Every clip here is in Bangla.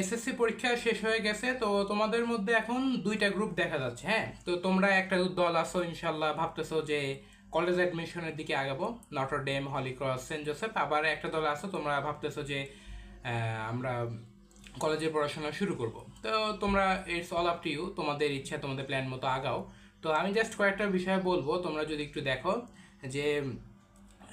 এসএসসি পরীক্ষা শেষ হয়ে গেছে, তো তোমাদের মধ্যে এখন দুইটা গ্রুপ দেখা যাচ্ছে হ্যাঁ? তো তোমরা একটা দল আছো ইনশাল্লাহ ভাবতেছো যে কলেজ অ্যাডমিশনের দিকে আগাবো Notre Dame Holy Cross Saint Joseph আবার একটা দল আছো, তোমরা ভাবতেছো যে আমরা কলেজে পড়াশোনা শুরু করব। তো তোমরা it's all up to you তোমাদের ইচ্ছা, তোমাদের প্ল্যান মতো আগাও। তো আমি জাস্ট কয়েকটা বিষয় বলব, তোমরা যদি একটু দেখো যে,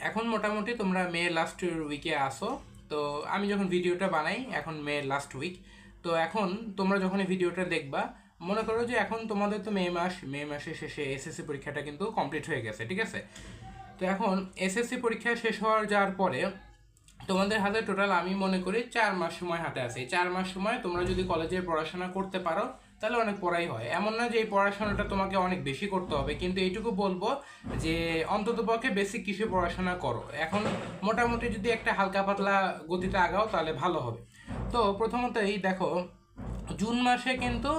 এখন মোটামুটি তোমরা মে লাস্ট উইকে আসো তো আমি যখন ভিডিওটা বানাই, এখন মে লাস্ট উইক তো এখন তোমরা যখন এই ভিডিওটা দেখবা, মনে করো যে এখন তোমাদের তো মে মাস, মে মাসের শেষে এসএসসি পরীক্ষাটা কিন্তু কমপ্লিট হয়ে গেছে, ঠিক আছে? তো এখন এসএসসি পরীক্ষা শেষ হওয়ার যাওয়ার পরে, তোমাদের হাতে টোটাল আমি মনে করি চার মাস সময় হাতে আছে। চার মাস সময় তোমরা যদি কলেজে পড়াশোনা করতে পারো তাহলে অনেক পড়াই হয়। এমন না যে এই পড়াশোনাটা তোমাকে অনেক বেশি করতে হবে, কিন্তু এইটুকু বলব যে অন্ততপক্ষে বেসিক কিছু পড়াশোনা করো। এখন মোটামুটি যদি একটা হালকা পাতলা গতিতে আগাও, তাহলে ভালো হবে। তো প্রথমতই দেখো, জুন মাসে কিন্তু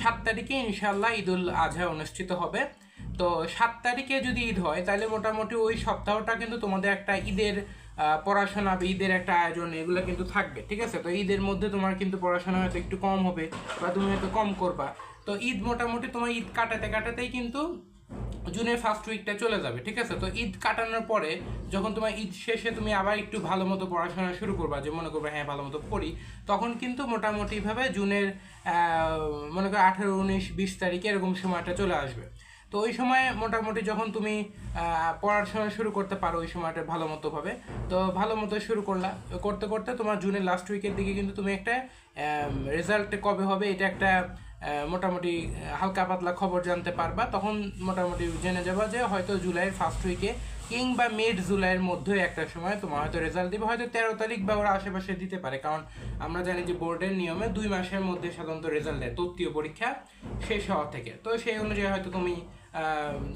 সাত তারিখে ইনশাল্লাহ ঈদুল আজহা অনুষ্ঠিত হবে। তো সাত তারিখে যদি ঈদ হয়, তাহলে মোটামুটি ওই সপ্তাহটা কিন্তু তোমাদের একটা ঈদের পড়াশোনা ঈদের একটা আয়োজন, এগুলো কিন্তু থাকবে, ঠিক আছে? তো ঈদের মধ্যে তোমার কিন্তু পড়াশোনা হয়তো একটু কম হবে বা তুমি হয়তো কম করবা। তো ঈদ মোটামুটি তোমার ঈদ কাটাতে কাটাতেই কিন্তু জুনের ফার্স্ট উইকটা চলে যাবে, ঠিক আছে? তো ঈদ কাটানোর পরে যখন তোমার ঈদ শেষে তুমি আবার একটু ভালো মতো পড়াশোনা শুরু করবা, যে মনে করবে হ্যাঁ ভালো মতো পড়ি, তখন কিন্তু মোটামুটিভাবে জুনের মনে করো আঠেরো, উনিশ, বিশ তারিখে এরকম সময়টা চলে আসবে। তো ওই সময় মোটামুটি যখন তুমি পড়াশোনা শুরু করতে পারো ওই সময়টা ভালো মতো ভাবে। তো ভালো মতো শুরু করলা, করতে করতে তোমার জুনের লাস্ট উইকের দিকে কিন্তু তুমি একটা রেজাল্ট কবে হবে এটা একটা মোটামুটি হালকা পাতলা খবর জানতে পারবা। তখন মোটামুটি জেনে যাবা যে হয়তো জুলাইয়ের ফার্স্ট উইকে কিংবা মিড জুলাইয়ের মধ্যে একটা সময় তোমার হয়তো রেজাল্ট দিবে। হয়তো তেরো তারিখ বা ওরা আশেপাশে দিতে পারে। কারণ আমরা জানি যে বোর্ডের নিয়মে দুই মাসের মধ্যে সাধারণত রেজাল্ট দেয় তৃতীয় পরীক্ষা শেষ হওয়া থেকে। তো সেই অনুযায়ী হয়তো তুমি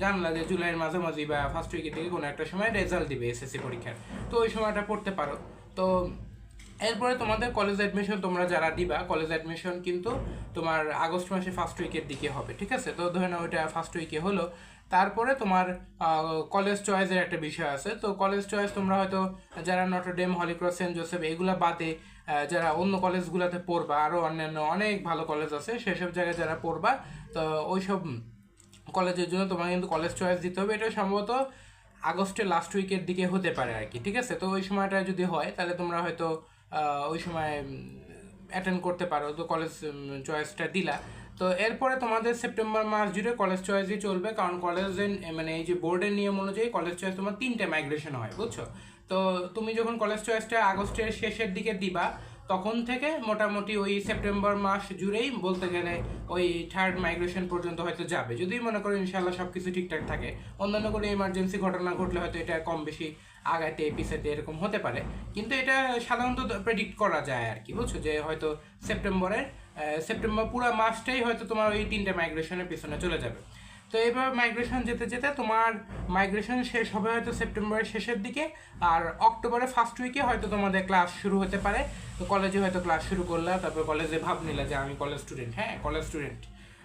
জানলা যে জুলাইয়ের মাঝামাঝি বা ফার্স্ট উইকের দিকে কোনো একটা সময় রেজাল্ট দিবে এসএসসি পরীক্ষার। তো ওই সময়টা পড়তে পারো। তো এরপরে তোমাদের কলেজ অ্যাডমিশন তোমরা যারা দিবা কলেজ অ্যাডমিশন কিন্তু তোমার আগস্ট মাসে ফার্স্ট উইকের দিকে হবে, ঠিক আছে? তো ধরে নাও ওইটা ফার্স্ট উইকে হলো। তারপরে তোমার কলেজ চয়েসের একটা বিষয় আছে। তো কলেজ চয়েস তোমরা হয়তো যারা নটরডেম হলিক্রস সেন্ট জোসেফ এগুলা বাদে যারা অন্য কলেজগুলোতে পড়বা আরও অন্যান্য অনেক ভালো কলেজ আছে, সেসব জায়গায় যারা পড়বা, তো ওইসব কলেজের জন্য তোমাকে কিন্তু কলেজ চয়েস দিতে হবে। এটা সম্ভবত আগস্টের লাস্ট উইকের দিকে হতে পারে আর কি ঠিক আছে? তো ওই সময়টা যদি হয়, তাহলে তোমরা হয়তো ওই সময় অ্যাটেন্ড করতে পারো। তো কলেজ চয়েসটা দিলা। তো এরপরে তোমাদের সেপ্টেম্বর মাস জুড়ে কলেজ চয়েসই চলবে। কারণ কলেজের মানে এই যে বোর্ডের নিয়ম অনুযায়ী কলেজ চয়েস তোমার তিনটে মাইগ্রেশন হয়, বুঝছ? তো তুমি যখন কলেজ চয়েসটা আগস্টের শেষের দিকে দিবা তখন থেকে মোটামুটি ওই সেপ্টেম্বর মাস জুড়েই বলতে গেলে ওই থার্ড মাইগ্রেশন পর্যন্ত হয়তো যাবে। যদি মনে করো ইনশাল্লাহ সব কিছু ঠিকঠাক থাকে। অন্যান্য কোনো ইমার্জেন্সি ঘটনা ঘটলে হয়তো এটা কম বেশি আগাতে, পিছাতে এরকম হতে পারে। কিন্তু এটা সাধারণত প্রেডিক্ট করা যায় আর কি, বুঝছ? যে হয়তো সেপ্টেম্বরের সেপ্টেম্বর পুরো মাসটাই হয়তো তোমার ওই তিনটে মাইগ্রেশনের পিছনে চলে যাবে। তো এইভাবে মাইগ্রেশন যেতে যেতে তোমার মাইগ্রেশন শেষ হবে হয়তো সেপ্টেম্বরের শেষের দিকে, আর অক্টোবরের ফার্স্ট উইকে হয়তো তোমাদের ক্লাস শুরু হতে পারে। তো কলেজে হয়তো ক্লাস শুরু করলা তারপর কলেজে ভাব নিলা যে আমি কলেজ স্টুডেন্ট হ্যাঁ কলেজ স্টুডেন্ট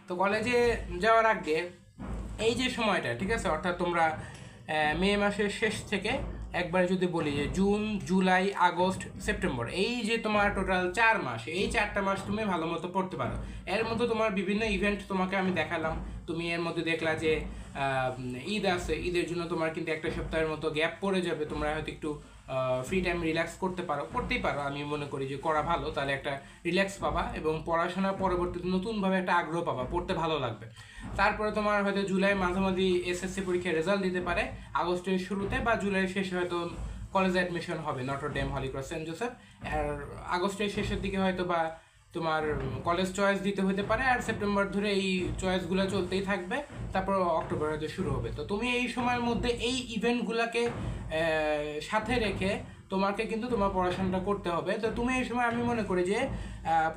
তো কলেজে যাওয়ার আগে এই যে সময়টা, ঠিক আছে? অর্থাৎ তোমরা মে মাসের শেষ থেকে একবারে যদি বলি যে জুন, জুলাই, আগস্ট, সেপ্টেম্বর, এই যে তোমার টোটাল চার মাস, এই চারটা মাস তুমি ভালো মতো পড়তে পারো। এর মধ্যে তোমার বিভিন্ন ইভেন্ট তোমাকে আমি দেখালাম। তুমি এর মধ্যে দেখলা যে ঈদ আছে, ঈদের জন্য তোমার কিন্তু একটা সপ্তাহের মতো গ্যাপ পড়ে যাবে। তোমরা হয়তো একটু ফ্রি টাইম রিল্যাক্স করতে পারো, করতেই পারো। আমি মনে করি যে করা ভালো, তাহলে একটা রিল্যাক্স পাবা এবং পড়াশোনার পরবর্তীতে নতুনভাবে একটা আগ্রহ পাবা, পড়তে ভালো লাগবে। তারপরে তোমার হয়তো জুলাই মাঝামাঝি এসএসসি পরীক্ষার রেজাল্ট দিতে পারে। আগস্টের শুরুতে বা জুলাইয়ের শেষে হয়তো কলেজে অ্যাডমিশন হবে Notre Dame Holy Cross Saint Joseph আর আগস্টের শেষের দিকে হয়তো বা তোমার কলেজ চয়েস দিতে হতে পারে। আর সেপ্টেম্বর ধরে এই চয়েসগুলো চলতেই থাকবে। তারপর অক্টোবর হয়তো শুরু হবে। তো তুমি এই সময়ের মধ্যে এই ইভেন্টগুলোকে সাথে রেখে তোমাকে কিন্তু তোমার পড়াশোনাটা করতে হবে। তো তুমি এই সময় আমি মনে করি যে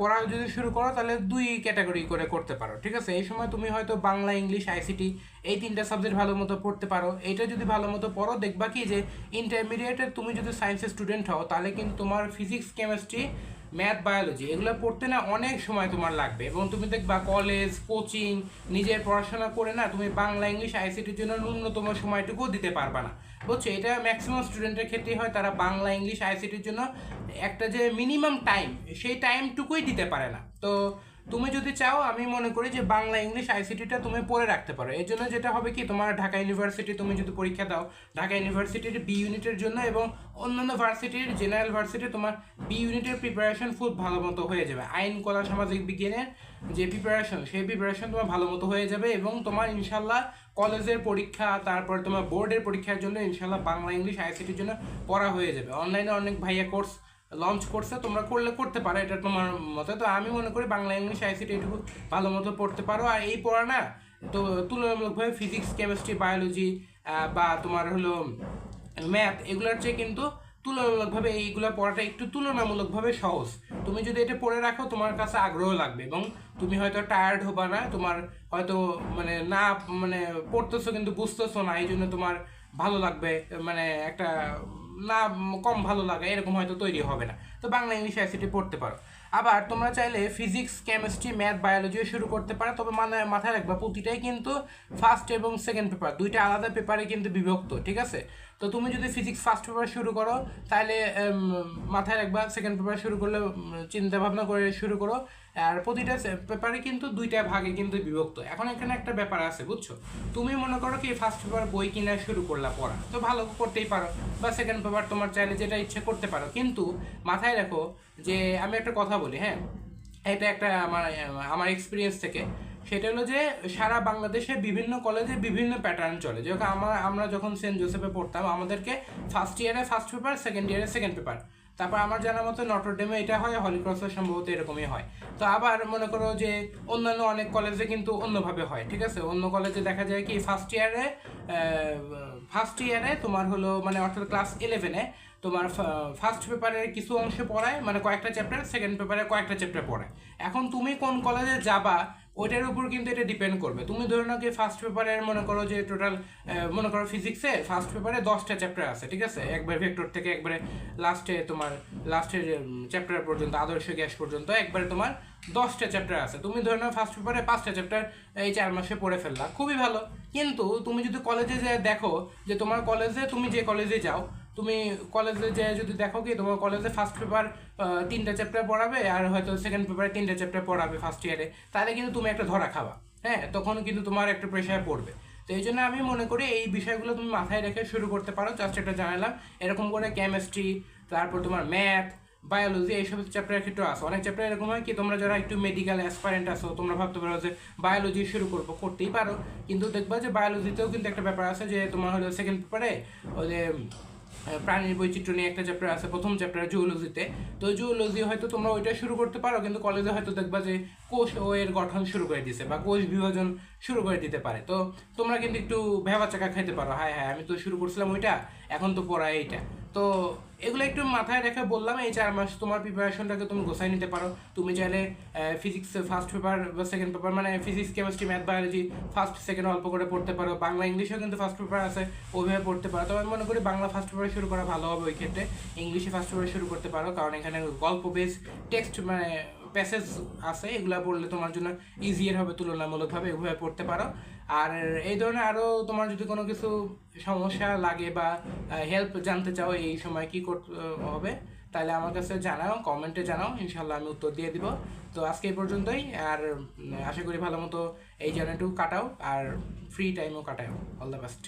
পড়া যদি শুরু করো, তাহলে দুই ক্যাটাগরি করে করতে পারো, ঠিক আছে? এই সময় তুমি হয়তো বাংলা, ইংলিশ আইসিটি এই তিনটা সাবজেক্ট ভালো মতো পড়তে পারো। এটা যদি ভালো মতো পড়ো, দেখবা কি যে ইন্টারমিডিয়েটে তুমি যদি সায়েন্সের স্টুডেন্ট হও, তাহলে কিন্তু তোমার ফিজিক্স কেমিস্ট্রি ম্যাথ বায়োলজি এগুলো পড়তে না অনেক সময় তোমার লাগবে। এবং তুমি দেখবা কলেজ কোচিং নিজের পড়াশোনা করে না তুমি বাংলা, ইংলিশ আইসিটির জন্য ন্যূনতম সময়টুকুও দিতে পারবা না। বুঝছ? এটা ম্যাক্সিমাম স্টুডেন্টের ক্ষেত্রেই হয়, তারা বাংলা, ইংলিশ আইসিটির জন্য একটা যে মিনিমাম টাইম সেই টাইমটুকুই দিতে পারে না। তো তুমি যদি চাও, আমি মনে করি যে বাংলা ইংলিশ আইসিটিটা তুমি পড়ে রাখতে পারো। এর জন্য যেটা হবে কি, তোমার ঢাকা ইউনিভার্সিটি তুমি যদি পরীক্ষা দাও, ঢাকা ইউনিভার্সিটির বি ইউনিটের জন্য এবং অন্যান্য ভার্সিটির জেনারেল ভার্সিটি তোমার বি ইউনিটের প্রিপারেশন খুব ভালো মতো হয়ে যাবে। আইন, কলা, সামাজিক বিজ্ঞানের যে প্রিপারেশন সেই প্রিপারেশন তোমার ভালো মতো হয়ে যাবে এবং তোমার ইনশাল্লাহ কলেজের পরীক্ষা, তারপর তোমার বোর্ডের পরীক্ষার জন্য ইনশাল্লাহ বাংলা ইংলিশ আইসিটির জন্য পড়া হয়ে যাবে। অনলাইনে অনেক ভাইয়া কোর্স লঞ্চ করছে, তোমরা করলে করতে পারো, এটা তোমার মতে। তো আমি মনে করি বাংলা, ইংলিশ আইসিটি এটুকু ভালো মতো পড়তে পারো। আর এই পড়া না, তো তুলনামূলকভাবে ফিজিক্স কেমিস্ট্রি বায়োলজি বা তোমার হলো ম্যাথ এগুলোর চেয়ে কিন্তু তুলনামূলকভাবে এইগুলো পড়াটা একটু তুলনামূলকভাবে সহজ। তুমি যদি এটা পড়ে রাখো, তোমার কাছে আগ্রহ লাগবে এবং তুমি হয়তো টায়ার্ড হবা না, তোমার হয়তো মানে না মানে পড়তেছো কিন্তু বুঝতেছো না এই জন্য তোমার ভালো লাগবে মানে একটা না কম ভালো লাগে, এরকম হয়তো তৈরি হবে না। তো বাংলা ইংলিশ আইসিটি পড়তে পারো। আবার তোমরা চাইলে ফিজিক্স কেমিস্ট্রি ম্যাথ বায়োলজিও শুরু করতে পারো, তবে মানে মাথায় রাখবা, প্রতিটাই কিন্তু ফার্স্ট এবং সেকেন্ড পেপার দুইটা আলাদা পেপারে কিন্তু বিভক্ত, ঠিক আছে? তো তুমি যদি ফিজিক্স ফার্স্ট পেপার শুরু করো তাহলে মাথায় রাখবা সেকেন্ড পেপার শুরু করলে চিন্তা ভাবনা করে শুরু করো আর প্রতিটা পেপারে কিন্তু দুইটা ভাগে কিন্তু বিভক্ত। এখন এখানে একটা ব্যাপার আছে, বুঝছ? তুমি মনে করো কি ফার্স্ট পেপার বই কিনা শুরু করলা পড়া। তো ভালো করতেই পারো। বা সেকেন্ড পেপার তোমার চাইলে যেটা ইচ্ছে করতে পারো। কিন্তু মাথায় রাখো যে, আমি একটা কথা বলি হ্যাঁ? এটা একটা আমার আমার এক্সপিরিয়েন্স থেকে। সেটা হলো যে, সারা বাংলাদেশে বিভিন্ন কলেজে বিভিন্ন প্যাটার্ন চলে। যেরকম আমার আমরা যখন সেন্ট জোসেফে পড়তাম, আমাদেরকে ফার্স্ট ইয়ারে ফার্স্ট পেপার সেকেন্ড ইয়ারে সেকেন্ড পেপার তারপর আমার জানার মতো নটরডেমে এটা হয় হলি হলিক্রসে সম্ভবত এরকমই হয়। তো আবার মনে করো যে অন্যান্য অনেক কলেজে কিন্তু অন্যভাবে হয়, ঠিক আছে? অন্য কলেজে দেখা যায় কি ফার্স্ট ইয়ারে ফার্স্ট ইয়ারে তোমার হলো মানে অর্থাৎ ক্লাস ইলেভেনে তোমার ফার্স্ট পেপারের কিছু অংশে পড়ায় মানে কয়েকটা চ্যাপ্টার সেকেন্ড পেপারে কয়েকটা চ্যাপ্টার পড়ায়। এখন তুমি কোন কলেজে যাবা, ওইটার উপর কিন্তু এটা ডিপেন্ড করবে। তুমি ধরে নাও কি ফার্স্ট পেপারের মনে করো যে টোটাল মনে করো ফিজিক্সে ফার্স্ট পেপারে দশটা চ্যাপ্টার আছে, ঠিক আছে? একবার ভেক্টর থেকে একবারে লাস্টে তোমার লাস্টের চ্যাপ্টার পর্যন্ত, আদর্শ গ্যাস পর্যন্ত একবারে তোমার দশটা চ্যাপ্টার আছে। তুমি ধরে নাও ফার্স্ট পেপারে পাঁচটা চ্যাপ্টার এই চার মাসে পড়ে ফেললা, খুবই ভালো। কিন্তু তুমি যদি কলেজে যে দেখো যে তোমার কলেজে তুমি যে কলেজে যাও তুমি কলেজে যে যদি দেখো কি, তোমার কলেজে ফার্স্ট পেপার তিনটা চ্যাপ্টার পড়াবে আর হয়তো সেকেন্ড পেপারে তিনটা চ্যাপ্টার পড়াবে ফার্স্ট ইয়ারে তাহলে কিন্তু তুমি একটা ধরা খাবা হ্যাঁ? তখন কিন্তু তোমার একটা প্রেশার পড়বে। তো এই জন্য আমি মনে করি এই বিষয়গুলো তুমি মাথায় রেখে শুরু করতে পারো জাস্ট এটা জানালাম। এরকম করে কেমিস্ট্রি তারপর তোমার ম্যাথ বায়োলজি এইসব চ্যাপ্টারের ক্ষেত্রে আসো অনেক চ্যাপ্টার এরকম হয় কি, তোমরা যারা একটু মেডিকেল অ্যাসপারেন্ট আসো তোমরা ভাবতে পারো যে বায়োলজি শুরু করব, করতেই পারো। কিন্তু দেখবা যে বায়োলজিতেও কিন্তু একটা ব্যাপার আছে যে তোমার হলো সেকেন্ড পেপারে ওই যে প্রাণীর বৈচিত্র্য নিয়ে একটা চ্যাপ্টার আছে, প্রথম চ্যাপ্টার জুওলজিতে তো জুওলজি হয়তো তোমরা ওইটা শুরু করতে পারো, কিন্তু কলেজে হয়তো দেখবা যে কোষ ও এর গঠন শুরু করে দিছে বা কোষ বিভাজন শুরু করে দিতে পারে। তো তোমরা কিন্তু একটু ভেবা চাকা খাইতে পারো হ্যাঁ হ্যাঁ আমি তো শুরু করছিলাম ওইটা, এখন তো পড়া এইটা। তো এগুলো একটু মাথায় রেখে বললাম, এই চার মাস তোমার প্রিপারেশনটাকে তুমি গোছাই নিতে পারো। তুমি চাইলে ফিজিক্স ফার্স্ট পেপার বা সেকেন্ড পেপার মানে physics chemistry math biology first second অল্প করে পড়তে পারো। বাংলা ইংলিশেও কিন্তু ফার্স্ট পেপার আছে, ওইভাবে পড়তে পারো। তবে আমি মনে করি বাংলা ফার্স্ট পেপার শুরু করা ভালো হবে ওই ক্ষেত্রে। ইংলিশে ফার্স্ট পেপার শুরু করতে পারো, কারণ এখানে গল্প বেস টেক্সট মানে প্যাসেজ আছে। এগুলো পড়লে তোমার জন্য ইজিয়ার হবে, তুলনামূলকভাবে এভাবে পড়তে পারো। আর এই ধরনের আরও তোমার যদি কোনো কিছু সমস্যা লাগে বা হেল্প জানতে চাও এই সময় কি করতে হবে, তাহলে আমার কাছে জানাও কমেন্টে জানাও ইনশাল্লাহ আমি উত্তর দিয়ে দিব। তো আজকে এই পর্যন্তই, আর আশা করি ভালো মতো এই জার্নিটুকু কাটাও, আর ফ্রি টাইমও কাটাও অল দ্য বেস্ট